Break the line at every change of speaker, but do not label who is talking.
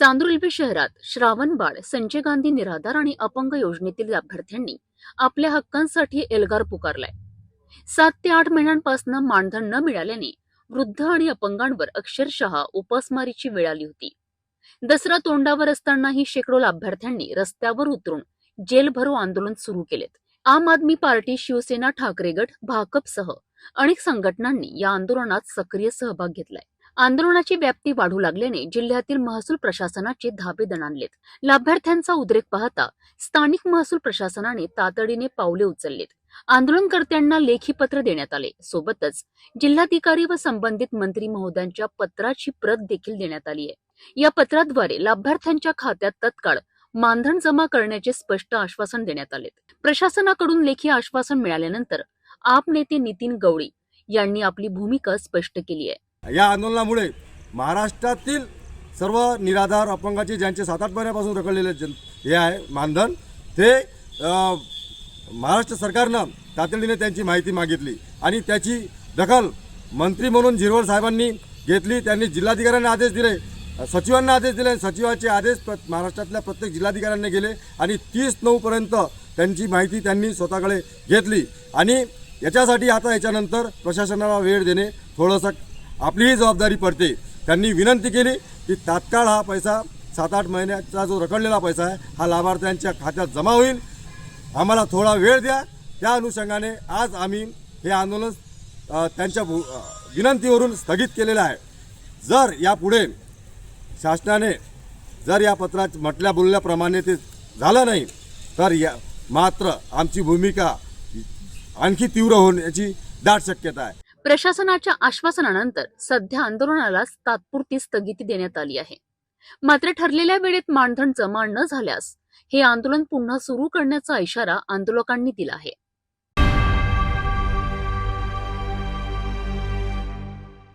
चांदुर्ल्बी शहरात श्रावणबाळ संजय गांधी निराधार आणि अपंग योजनेतील लाभार्थ्यांनी आपल्या हक्कांसाठी एल्गार पुकारलाय. सात ते आठ महिन्यांपासून मानधन न मिळाल्याने वृद्ध आणि अपंगांवर अक्षरशः उपासमारीची वेळ आली होती. दसरा तोंडावर असतानाही शेकडो लाभार्थ्यांनी रस्त्यावर उतरून जेल भरो आंदोलन सुरू केलेत. आम आदमी पार्टी शिवसेना ठाकरे गट भाकपसह अनेक संघटनांनी या आंदोलनात सक्रिय सहभाग घेतलाय. आंदोलनाची व्याप्ती वाढू लागल्याने जिल्ह्यातील महसूल प्रशासनाचे धाबे दणाणलेत. लाभार्थ्यांचा उद्रेक पाहता स्थानिक महसूल प्रशासनाने तातडीने पावले उचललेत. आंदोलनकर्त्यांना लेखी पत्र देण्यात आले. सोबतच जिल्हाधिकारी व संबंधित मंत्री महोदयांच्या पत्राची प्रत देखील देण्यात आली आहे. या पत्राद्वारे लाभार्थ्यांच्या खात्यात तत्काळ मानधन जमा करण्याचे स्पष्ट आश्वासन देण्यात आले. प्रशासनाकडून लेखी आश्वासन मिळाल्यानंतर आप नेते नितीन गवळी यांनी आपली भूमिका स्पष्ट केली आहे.
या आंदोलनामुळे महाराष्ट्रातील सर्व निराधार अपंगाचे ज्यांचे सात आठ महिन्यापासून रखडलेले जन हे आहे मानधन ते महाराष्ट्र सरकारनं तातडीने त्यांची माहिती मागितली आणि त्याची दखल मंत्री म्हणून झिरवळ साहेबांनी घेतली. त्यांनी जिल्हाधिकाऱ्यांना आदेश दिले सचिवांना आदेश दिले. सचिवाचे आदेश प्र महाराष्ट्रातल्या प्रत्येक जिल्हाधिकाऱ्यांना गेले आणि तीस नऊपर्यंत त्यांची माहिती त्यांनी स्वतःकडे घेतली. आणि याच्यासाठी आता याच्यानंतर प्रशासनाला वेळ देणे थोडंसं आपलीही जबाबदारी पडते. त्यांनी विनंती केली की तात्काळ हा पैसा सात आठ महिन्याचा जो रखडलेला पैसा आहे हा लाभार्थ्यांच्या खात्यात जमा होईल. आम्हाला थोडा वेळ द्या. त्या अनुषंगाने आज आम्ही हे आंदोलन त्यांच्या भू- विनंतीवरून स्थगित केलेलं आहे. जर यापुढे शासनाने जर या पत्रात म्हटल्या बोलल्याप्रमाणे ते झालं नाही तर या मात्र आमची भूमिका आणखी तीव्र होण्याची दाट शक्यता आहे.
प्रशासनाच्या आश्वासनानंतर सध्या आंदोलनाला तात्पुरती स्थगिती देण्यात आली आहे. मात्र ठरलेल्या वेळेत मानधन जमा न झाल्यास हे आंदोलन पुन्हा सुरू करण्याचा इशारा आंदोलकांनी दिला आहे.